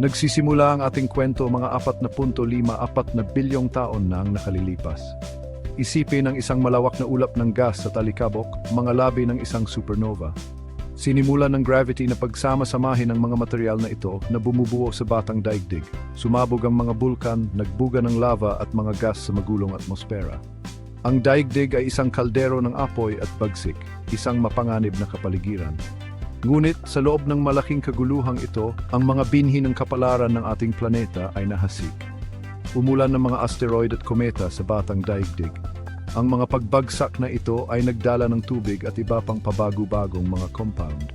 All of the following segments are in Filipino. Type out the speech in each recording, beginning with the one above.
Nagsisimula ang ating kwento mga 4.54 na bilyong taon na ang nakalilipas. Isipin ang isang malawak na ulap ng gas sa talikabok, mga labi ng isang supernova. Sinimulan ng gravity na pagsama-samahin ang mga material na ito na bumubuo sa batang daigdig. Sumabog ang mga bulkan, nagbuga ng lava at mga gas sa magulong atmosfera. Ang daigdig ay isang kaldero ng apoy at bagsik, isang mapanganib na kapaligiran. Ngunit sa loob ng malaking kaguluhang ito, ang mga binhi ng kapalaran ng ating planeta ay nahasik. Umulan ng mga asteroid at kometa sa batang daigdig. Ang mga pagbagsak na ito ay nagdala ng tubig at iba pang pabago-bagong mga compound.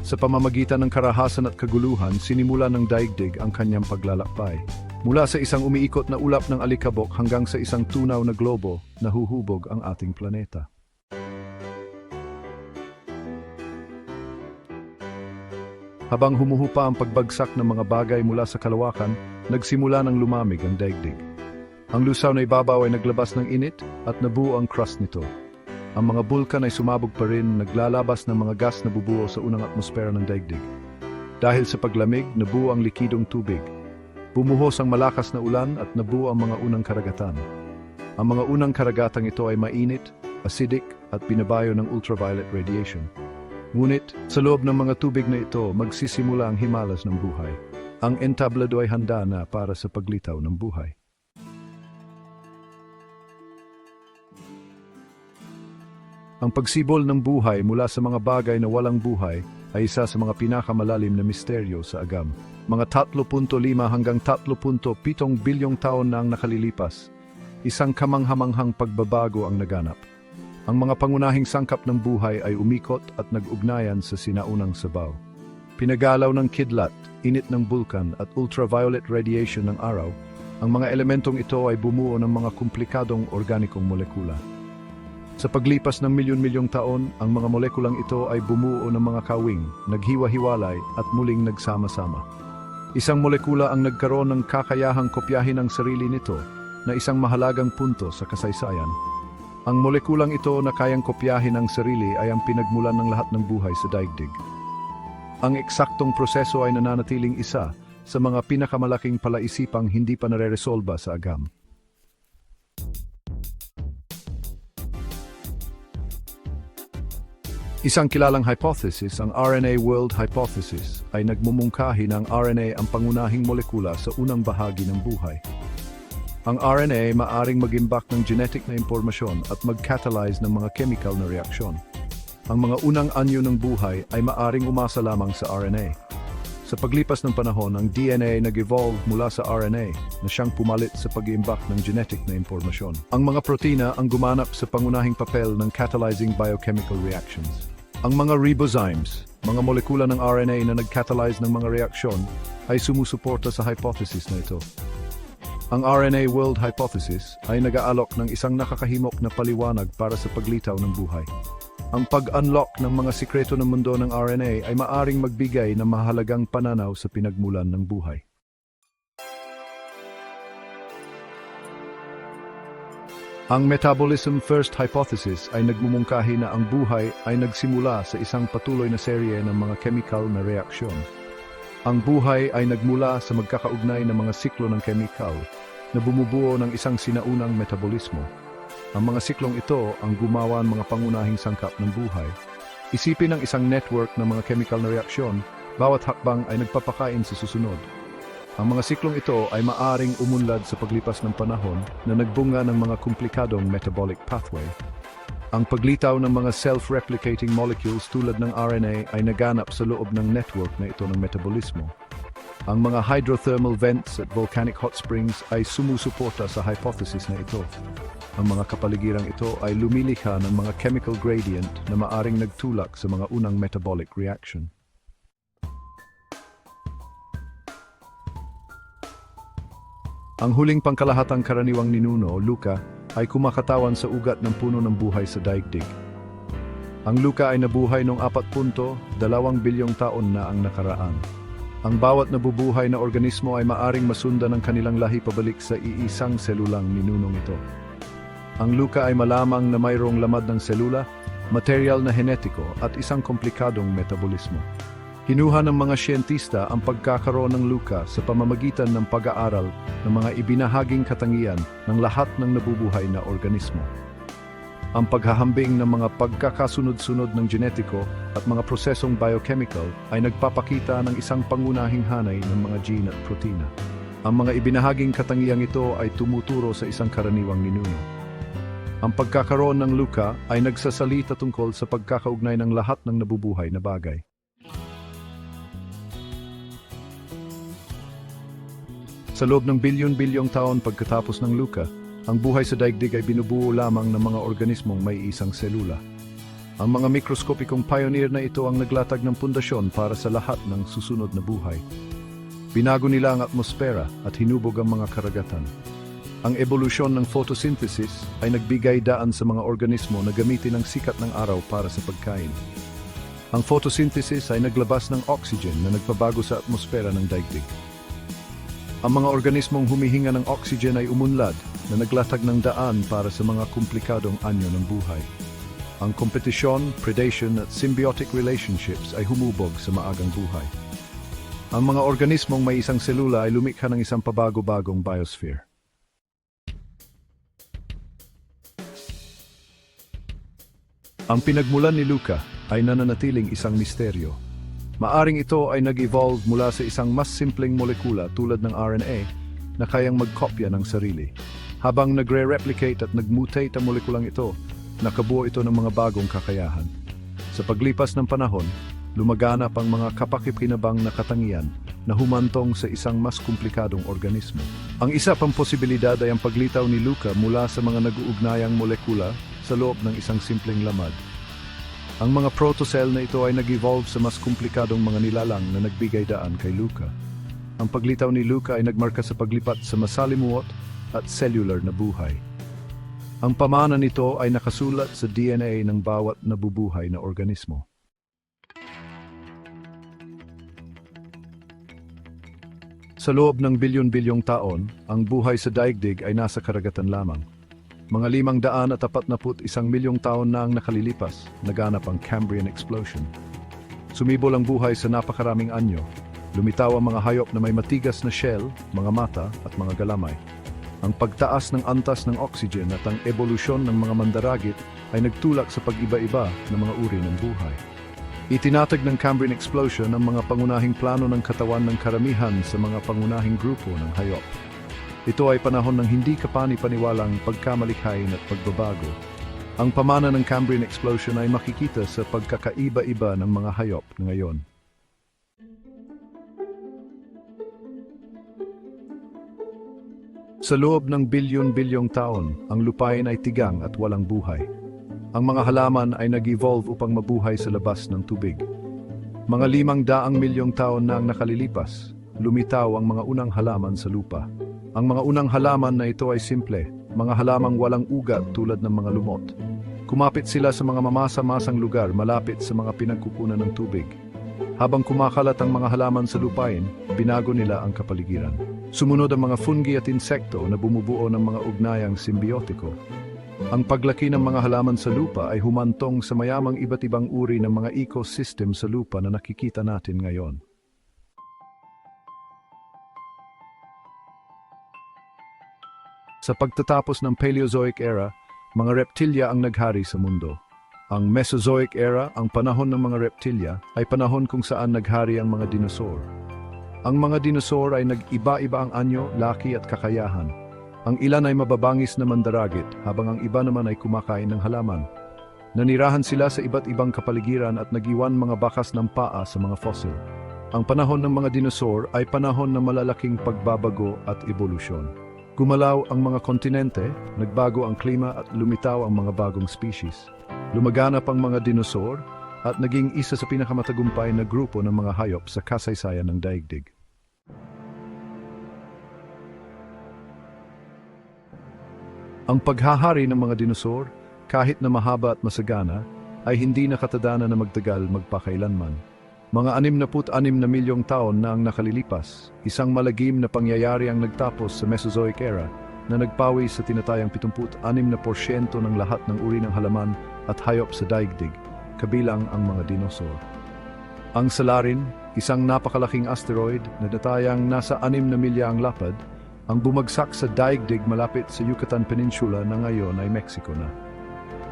Sa pamamagitan ng karahasan at kaguluhan, sinimula ng daigdig ang kanyang paglalakbay. Mula sa isang umiikot na ulap ng alikabok hanggang sa isang tunaw na globo, nahuhubog ang ating planeta. Habang humuhupa ang pagbagsak ng mga bagay mula sa kalawakan, nagsimula ng lumamig ang daigdig. Ang lusaw na ibabaw ay naglabas ng init at nabuo ang crust nito. Ang mga bulkan ay sumabog pa rin, naglalabas ng mga gas na bubuo sa unang atmosfera ng daigdig. Dahil sa paglamig, nabuo ang likidong tubig. Bumuhos ang malakas na ulan at nabuo ang mga unang karagatan. Ang mga unang karagatang ito ay mainit, acidic at binabayo ng ultraviolet radiation. Ngunit, sa loob ng mga tubig na ito, magsisimula ang himalas ng buhay. Ang entablado ay handa na para sa paglitaw ng buhay. Ang pagsibol ng buhay mula sa mga bagay na walang buhay ay isa sa mga pinakamalalim na misteryo sa agam. Mga 3.5 hanggang 3.7 bilyong taon na ang nakalilipas. Isang kamanghamanghang pagbabago ang naganap. Ang mga pangunahing sangkap ng buhay ay umikot at nag-ugnayan sa sinaunang sabaw. Pinagalaw ng kidlat, init ng bulkan at ultraviolet radiation ng araw, ang mga elementong ito ay bumuo ng mga komplikadong organikong molekula. Sa paglipas ng milyon-milyong taon, ang mga molekulang ito ay bumuo ng mga kawing, naghiwa-hiwalay at muling nagsama-sama. Isang molekula ang nagkaroon ng kakayahang kopyahin ang sarili nito na isang mahalagang punto sa kasaysayan. Ang molekulang ito na kayang kopyahin ang sarili ay ang pinagmulan ng lahat ng buhay sa daigdig. Ang eksaktong proseso ay nananatiling isa sa mga pinakamalaking palaisipang hindi pa nare-resolba sa agam. Isang kilalang hypothesis, ang RNA World Hypothesis, ay nagmumungkahi ng RNA ang pangunahing molekula sa unang bahagi ng buhay. Ang RNA maaring mag-imbak ng genetic na impormasyon at mag-catalyze ng mga chemical na reaksyon. Ang mga unang anyo ng buhay ay maaring umasa lamang sa RNA. Sa paglipas ng panahon, ang DNA nag-evolve mula sa RNA na siyang pumalit sa pag-iimbak ng genetic na impormasyon. Ang mga protina ang gumanap sa pangunahing papel ng catalyzing biochemical reactions. Ang mga ribozymes, mga molekula ng RNA na nag-catalyze ng mga reaksyon, ay sumusuporta sa hypothesis na ito. Ang RNA World Hypothesis ay nag-aalok ng isang nakakahimok na paliwanag para sa paglitaw ng buhay. Ang pag-unlock ng mga sikreto ng mundo ng RNA ay maaring magbigay ng mahalagang pananaw sa pinagmulan ng buhay. Ang Metabolism First Hypothesis ay nagmumungkahi na ang buhay ay nagsimula sa isang patuloy na serye ng mga chemical na reaksyon. Ang buhay ay nagmula sa magkakaugnay ng mga siklo ng chemical na bumubuo ng isang sinaunang metabolismo. Ang mga siklong ito ang gumawa ng mga pangunahing sangkap ng buhay. Isipin ang isang network ng mga chemical na reaksyon, bawat hakbang ay nagpapakain sa susunod. Ang mga siklong ito ay maaring umunlad sa paglipas ng panahon na nagbunga ng mga komplikadong metabolic pathway. Ang paglitaw ng mga self-replicating molecules tulad ng RNA ay naganap sa loob ng network na ito ng metabolismo. Ang mga hydrothermal vents at volcanic hot springs ay sumusuporta sa hypothesis na ito. Ang mga kapaligirang ito ay lumilikha ng mga chemical gradient na maaring nagtulak sa mga unang metabolic reaction. Ang huling pangkalahatang karaniwang ninuno, Luka, ay kumakatawan sa ugat ng puno ng buhay sa daigdig. Ang Luka ay nabuhay noong 4.2 bilyong taon na ang nakaraan. Ang bawat nabubuhay na organismo ay maaring masundan ng kanilang lahi pabalik sa iisang selulang ninunong ito. Ang Luka ay malamang na mayroong lamad ng selula, material na henetiko at isang komplikadong metabolismo. Kinuha ng mga siyentista ang pagkakaroon ng luka sa pamamagitan ng pag-aaral ng mga ibinahaging katangian ng lahat ng nabubuhay na organismo. Ang paghahambing ng mga pagkakasunod-sunod ng genetiko at mga prosesong biochemical ay nagpapakita ng isang pangunahing hanay ng mga gene at protina. Ang mga ibinahaging katangiang ito ay tumuturo sa isang karaniwang ninuno. Ang pagkakaroon ng luka ay nagsasalita tungkol sa pagkakaugnay ng lahat ng nabubuhay na bagay. Sa loob ng bilyon-bilyong taon pagkatapos ng luka, ang buhay sa daigdig ay binubuo lamang ng mga organismong may isang selula. Ang mga mikroskopikong pioneer na ito ang naglatag ng pundasyon para sa lahat ng susunod na buhay. Binago nila ang atmosfera at hinubog ang mga karagatan. Ang ebolusyon ng photosynthesis ay nagbigay daan sa mga organismo na gamitin ang sikat ng araw para sa pagkain. Ang photosynthesis ay naglabas ng oxygen na nagpabago sa atmosfera ng daigdig. Ang mga organismong humihinga ng oxygen ay umunlad na naglatag ng daan para sa mga komplikadong anyo ng buhay. Ang kompetisyon, predation at symbiotic relationships ay humubog sa maagang buhay. Ang mga organismong may isang selula ay lumikha ng isang pabago-bagong biosphere. Ang pinagmulan ni Luca ay nananatiling isang misteryo. Maaring ito ay nag-evolve mula sa isang mas simpleng molekula tulad ng RNA na kayang magkopya ng sarili. Habang nagre-replicate at nag-mutate ang molekulang ito, nakabuo ito ng mga bagong kakayahan. Sa paglipas ng panahon, lumaganap ang mga kapakipakinabang na katangian na humantong sa isang mas komplikadong organismo. Ang isa pang posibilidad ay ang paglitaw ni Luca mula sa mga nag-uugnayang molekula sa loob ng isang simpleng lamad. Ang mga protocell na ito ay nag-evolve sa mas komplikadong mga nilalang na nagbigay daan kay Luca. Ang paglitaw ni Luca ay nagmarka sa paglipat sa masalimuot at cellular na buhay. Ang pamana nito ay nakasulat sa DNA ng bawat nabubuhay na organismo. Sa loob ng bilyon-bilyong taon, ang buhay sa daigdig ay nasa karagatan lamang. Mga limang daan at apat na put isang milyong taon na ang nakalilipas, naganap ang Cambrian Explosion. Sumibol ang buhay sa napakaraming anyo. Lumitaw ang mga hayop na may matigas na shell, mga mata at mga galamay. Ang pagtaas ng antas ng oxygen at ang ebolusyon ng mga mandaragit ay nagtulak sa pag-iba-iba ng mga uri ng buhay. Itinatag ng Cambrian Explosion ang mga pangunahing plano ng katawan ng karamihan sa mga pangunahing grupo ng hayop. Ito ay panahon ng hindi kapani-paniwalang pagkamalikhain at pagbabago. Ang pamana ng Cambrian Explosion ay makikita sa pagkakaiba-iba ng mga hayop ngayon. Sa loob ng bilyon-bilyong taon, ang lupain ay tigang at walang buhay. Ang mga halaman ay nag-evolve upang mabuhay sa labas ng tubig. Mga limang daang milyong taon na ang nakalilipas, lumitaw ang mga unang halaman sa lupa. Ang mga unang halaman na ito ay simple, mga halamang walang ugat tulad ng mga lumot. Kumapit sila sa mga mamasa-masang lugar malapit sa mga pinagkukunan ng tubig. Habang kumakalat ang mga halaman sa lupain, binago nila ang kapaligiran. Sumunod ang mga fungi at insekto na bumubuo ng mga ugnayang simbiotiko. Ang paglaki ng mga halaman sa lupa ay humantong sa mayamang iba't ibang uri ng mga ecosystem sa lupa na nakikita natin ngayon. Sa pagtatapos ng Paleozoic era, mga reptilya ang naghari sa mundo. Ang Mesozoic era, ang panahon ng mga reptilya, ay panahon kung saan naghari ang mga dinosaur. Ang mga dinosaur ay nag-iba-iba ang anyo, laki at kakayahan. Ang ilan ay mababangis na mandaragit, habang ang iba naman ay kumakain ng halaman. Nanirahan sila sa iba't ibang kapaligiran at nagiwan mga bakas ng paa sa mga fossil. Ang panahon ng mga dinosaur ay panahon ng malalaking pagbabago at ebolusyon. Gumalaw ang mga kontinente, nagbago ang klima at lumitaw ang mga bagong species. Lumaganap ang mga dinosaur at naging isa sa pinakamatagumpay na grupo ng mga hayop sa kasaysayan ng daigdig. Ang paghahari ng mga dinosaur, kahit na mahaba at masagana, ay hindi nakatadana na magtagal magpakailanman. Mga 66 na milyong taon na ang nakalilipas, isang malagim na pangyayari ang nagtapos sa Mesozoic era na nagpawi sa tinatayang 76% ng lahat ng uri ng halaman at hayop sa daigdig, kabilang ang mga dinosaur. Ang Salarin, isang napakalaking asteroid na datayang nasa 6 na milya ang lapad, ang bumagsak sa daigdig malapit sa Yucatan Peninsula na ngayon ay Mexico na.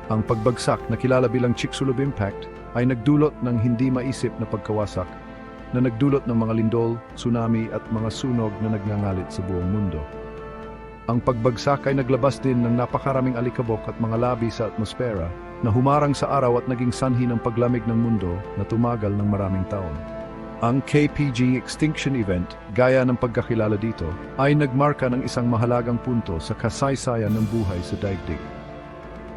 Ang pagbagsak na kilala bilang Chicxulub Impact ay nagdulot ng hindi maisip na pagkawasak na nagdulot ng mga lindol, tsunami at mga sunog na nagngangalit sa buong mundo. Ang pagbagsak ay naglabas din ng napakaraming alikabok at mga labi sa atmosfera na humarang sa araw at naging sanhi ng paglamig ng mundo na tumagal ng maraming taon. Ang KPG Extinction Event, gaya ng pagkakilala dito, ay nagmarka ng isang mahalagang punto sa kasaysayan ng buhay sa daigdig.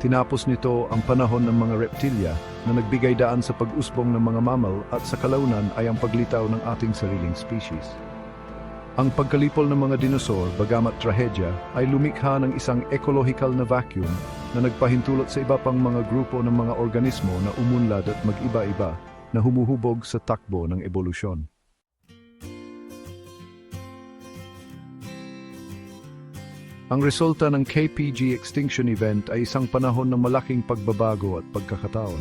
Tinapos nito ang panahon ng mga reptilya na nagbigay daan sa pag-usbong ng mga mammal at sa kalaunan ay ang paglitaw ng ating sariling species. Ang pagkalipol ng mga dinosaur, bagamat trahedya, ay lumikha ng isang ecological na vacuum na nagpahintulot sa iba pang mga grupo ng mga organismo na umunlad at mag-iba-iba na humuhubog sa takbo ng ebolusyon. Ang resulta ng KPG Extinction Event ay isang panahon ng malaking pagbabago at pagkakataon.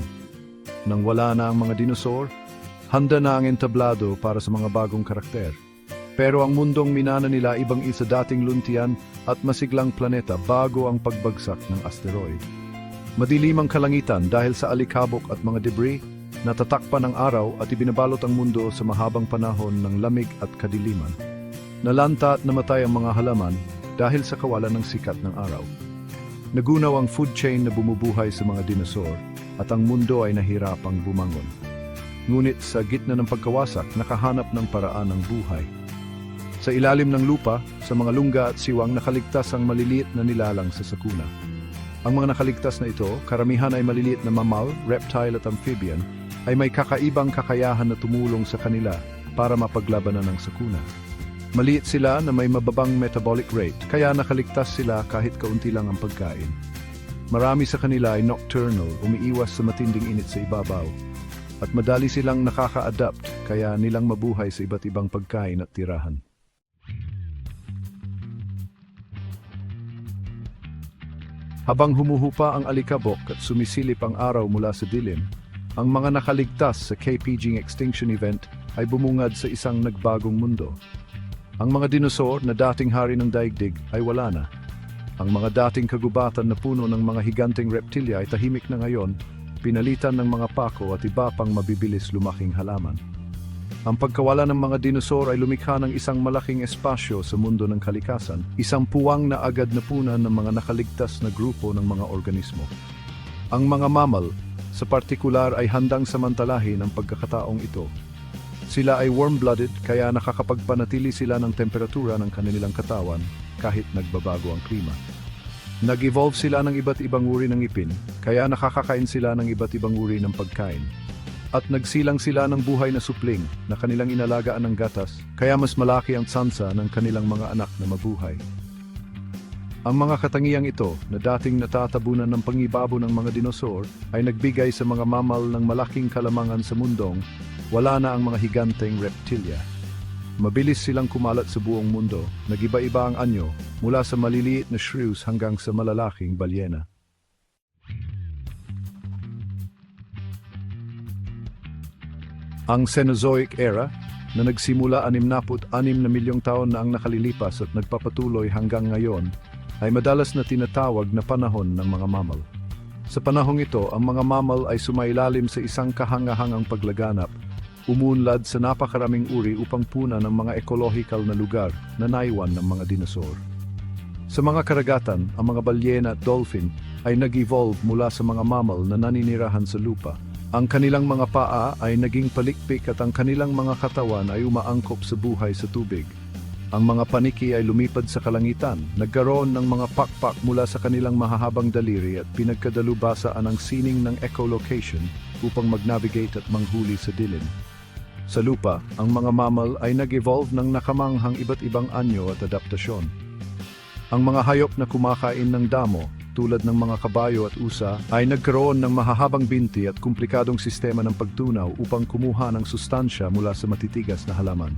Nang wala na ang mga dinosaur, handa na ang entablado para sa mga bagong karakter. Pero ang mundong minana nila ibang isa dating luntian at masiglang planeta bago ang pagbagsak ng asteroid. Madilim ang kalangitan dahil sa alikabok at mga debris, natatakpan ang araw at ibinabalot ang mundo sa mahabang panahon ng lamig at kadiliman. Nalanta at namatay ang mga halaman dahil sa kawalan ng sikat ng araw. Nagunaw ang food chain na bumubuhay sa mga dinosaur at ang mundo ay nahirapang bumangon. Ngunit sa gitna ng pagkawasak, nakahanap ng paraan ng buhay. Sa ilalim ng lupa, sa mga lungga at siwang nakaligtas ang maliliit na nilalang sa sakuna. Ang mga nakaligtas na ito, karamihan ay maliliit na mammal, reptile at amphibian, ay may kakaibang kakayahan na tumulong sa kanila para mapaglabanan ng sakuna. Maliit sila na may mababang metabolic rate, kaya nakaligtas sila kahit kaunti lang ang pagkain. Marami sa kanila ay nocturnal, umiiwas sa matinding init sa ibabaw. At madali silang nakaka-adapt, kaya nilang mabuhay sa iba't ibang pagkain at tirahan. Habang humuhupa ang alikabok at sumisilip ang araw mula sa dilim, ang mga nakaligtas sa KPG Extinction Event ay bumungad sa isang nagbagong mundo. Ang mga dinosaur na dating hari ng daigdig ay wala na. Ang mga dating kagubatan na puno ng mga higanteng reptilya ay tahimik na ngayon, pinalitan ng mga pako at iba pang mabibilis lumaking halaman. Ang pagkawala ng mga dinosaur ay lumikha ng isang malaking espasyo sa mundo ng kalikasan, isang puwang na agad na punan ng mga nakaligtas na grupo ng mga organismo. Ang mga mammal, sa partikular ay handang samantalahin ang pagkakataong ito. Sila ay warm-blooded kaya nakakapagpanatili sila ng temperatura ng kanilang katawan kahit nagbabago ang klima. Nag-evolve sila ng iba't ibang uri ng ipin, kaya nakakakain sila ng iba't ibang uri ng pagkain. At nagsilang sila ng buhay na supling na kanilang inalagaan ng gatas, kaya mas malaki ang tsansa ng kanilang mga anak na mabuhay. Ang mga katangiang ito na dating natatabunan ng pangibabo ng mga dinosaur ay nagbigay sa mga mammal ng malaking kalamangan sa mundong wala na ang mga higanteng reptilya. Mabilis silang kumalat sa buong mundo, nagiba-iba ang anyo mula sa maliliit na shrews hanggang sa malalaking balyena. Ang Cenozoic era na nagsimula 66 na milyong taon na ang nakalilipas at nagpapatuloy hanggang ngayon ay madalas na tinatawag na panahon ng mga mammal. Sa panahong ito, ang mga mammal ay sumailalim sa isang kahangahangang paglaganap, umunlad sa napakaraming uri upang puna ng mga ekologikal na lugar na naiwan ng mga dinosaur. Sa mga karagatan, ang mga balyena at dolphin ay nag-evolve mula sa mga mammal na naninirahan sa lupa. Ang kanilang mga paa ay naging palikpik at ang kanilang mga katawan ay umaangkop sa buhay sa tubig. Ang mga paniki ay lumipad sa kalangitan, nagkaroon ng mga pakpak mula sa kanilang mahahabang daliri at pinagkadalubasaan ang sining ng echolocation upang mag-navigate at manghuli sa dilim. Sa lupa, ang mga mammal ay nag-evolve ng nakamanghang iba't ibang anyo at adaptasyon. Ang mga hayop na kumakain ng damo, tulad ng mga kabayo at usa, ay nagkaroon ng mahahabang binti at komplikadong sistema ng pagtunaw upang kumuha ng sustansya mula sa matitigas na halaman.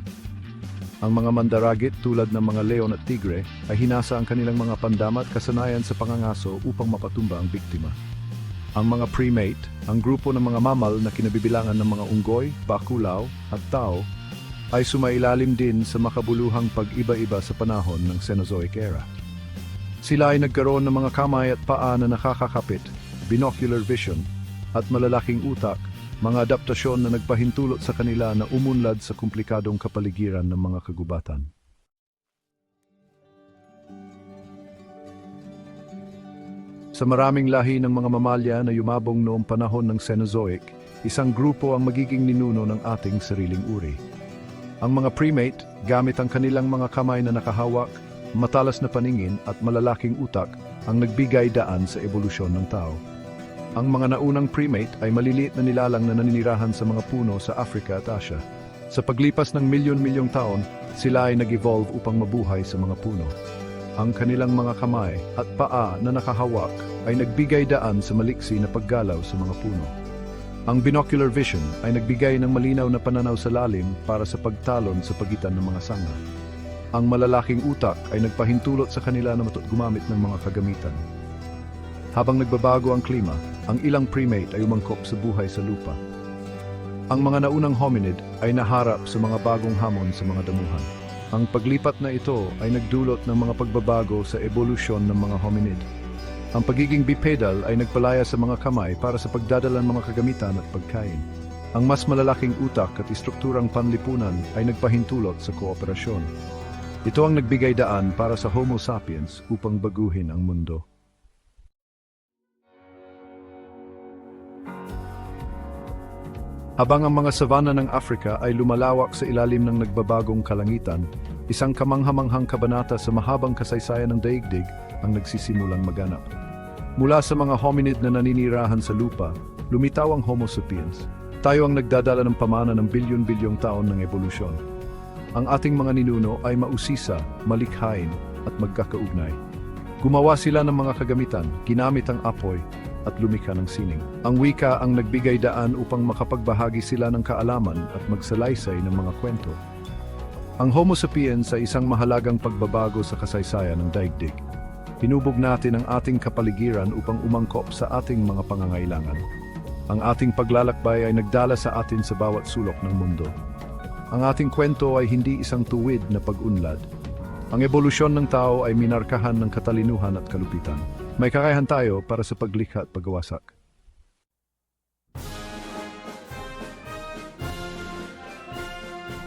Ang mga mandaragit tulad ng mga leon at tigre ay hinasa ang kanilang mga pandama at kasanayan sa pangangaso upang mapatumba ang biktima. Ang mga primate, ang grupo ng mga mamal na kinabibilangan ng mga unggoy, bakulaw, at tao, ay sumailalim din sa makabuluhang pag-iba-iba sa panahon ng Cenozoic era. Sila ay nagkaroon ng mga kamay at paa na nakakakapit, binocular vision, at malalaking utak, mga adaptasyon na nagpahintulot sa kanila na umunlad sa komplikadong kapaligiran ng mga kagubatan. Sa maraming lahi ng mga mamalya na yumabong noong panahon ng Cenozoic, isang grupo ang magiging ninuno ng ating sariling uri. Ang mga primate, gamit ang kanilang mga kamay na nakahawak, matalas na paningin at malalaking utak, ang nagbigay daan sa ebolusyon ng tao. Ang mga naunang primate ay maliliit na nilalang na naninirahan sa mga puno sa Africa at Asia. Sa paglipas ng milyon-milyong taon, sila ay nag-evolve upang mabuhay sa mga puno. Ang kanilang mga kamay at paa na nakahawak ay nagbigay daan sa maliksi na paggalaw sa mga puno. Ang binocular vision ay nagbigay ng malinaw na pananaw sa lalim para sa pagtalon sa pagitan ng mga sanga. Ang malalaking utak ay nagpahintulot sa kanila na matu't gumamit ng mga kagamitan. Habang nagbabago ang klima, ang ilang primate ay umangkop sa buhay sa lupa. Ang mga naunang hominid ay naharap sa mga bagong hamon sa mga damuhan. Ang paglipat na ito ay nagdulot ng mga pagbabago sa ebolusyon ng mga hominid. Ang pagiging bipedal ay nagpalaya sa mga kamay para sa pagdadala ng mga kagamitan at pagkain. Ang mas malalaking utak at istrukturang panlipunan ay nagpahintulot sa kooperasyon. Ito ang nagbigay daan para sa Homo sapiens upang baguhin ang mundo. Habang ang mga savanna ng Africa ay lumalawak sa ilalim ng nagbabagong kalangitan, isang kamanghamanghang kabanata sa mahabang kasaysayan ng daigdig ang nagsisimulang maganap. Mula sa mga hominid na naninirahan sa lupa, lumitaw ang Homo sapiens. Tayo ang nagdadala ng pamana ng bilyon-bilyong taon ng ebolusyon. Ang ating mga ninuno ay mausisa, malikhain, at magkakaugnay. Gumawa sila ng mga kagamitan, ginamit ang apoy, at lumikha ng sining. Ang wika ang nagbigay daan upang makapagbahagi sila ng kaalaman at magsalaysay ng mga kwento. Ang Homo sapiens ay isang mahalagang pagbabago sa kasaysayan ng daigdig. Hinubog natin ang ating kapaligiran upang umangkop sa ating mga pangangailangan. Ang ating paglalakbay ay nagdala sa atin sa bawat sulok ng mundo. Ang ating kwento ay hindi isang tuwid na pag-unlad. Ang ebolusyon ng tao ay minarkahan ng katalinuhan at kalupitan. May kakayahan tayo para sa paglikha at pagwasak.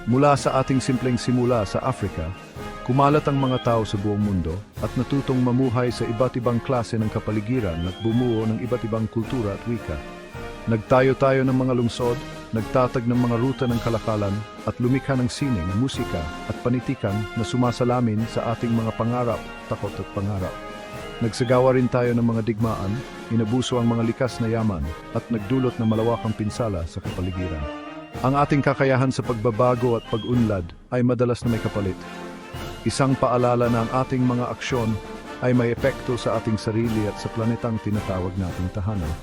Mula sa ating simpleng simula sa Africa, kumalat ang mga tao sa buong mundo at natutong mamuhay sa iba't ibang klase ng kapaligiran at bumuo ng iba't ibang kultura at wika. Nagtayo tayo ng mga lungsod, nagtatag ng mga ruta ng kalakalan at lumikha ng sining, musika at panitikan na sumasalamin sa ating mga pangarap, takot at pangarap. Nagsagawa rin tayo ng mga digmaan, inabuso ang mga likas na yaman at nagdulot ng malawakang pinsala sa kapaligiran. Ang ating kakayahan sa pagbabago at pag-unlad ay madalas na may kapalit. Isang paalala na ang ating mga aksyon ay may epekto sa ating sarili at sa planetang tinatawag nating tahanan.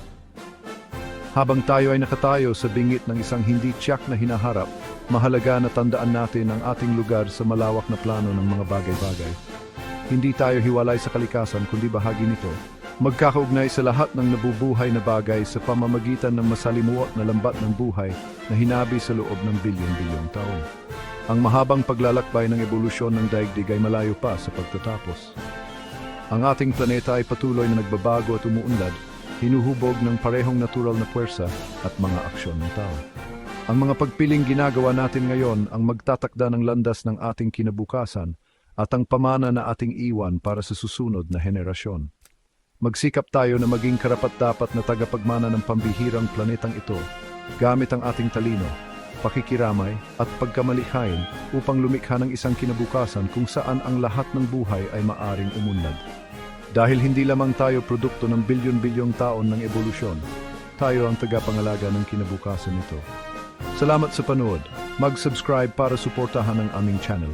Habang tayo ay nakatayo sa bingit ng isang hindi tiyak na hinaharap, mahalaga na tandaan natin ang ating lugar sa malawak na plano ng mga bagay-bagay. Hindi tayo hiwalay sa kalikasan kundi bahagi nito. Magkakaugnay sa lahat ng nabubuhay na bagay sa pamamagitan ng masalimuot na lambat ng buhay na hinabi sa loob ng bilyon-bilyong taon. Ang mahabang paglalakbay ng ebolusyon ng daigdig ay malayo pa sa pagtatapos. Ang ating planeta ay patuloy na nagbabago at umuunlad, hinuhubog ng parehong natural na puwersa at mga aksyon ng tao. Ang mga pagpiling ginagawa natin ngayon ang magtatakda ng landas ng ating kinabukasan at ang pamana na ating iwan para sa susunod na henerasyon. Magsikap tayo na maging karapat-dapat na tagapagmana ng pambihirang planetang ito gamit ang ating talino, pakikiramay at pagkamalikhain upang lumikha ng isang kinabukasan kung saan ang lahat ng buhay ay maaring umunlad. Dahil hindi lamang tayo produkto ng bilyon-bilyong taon ng ebolusyon, tayo ang tagapangalaga ng kinabukasan nito. Salamat sa panood. Mag-subscribe para suportahan ang aming channel.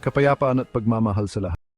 Kapayapaan at pagmamahal sa lahat.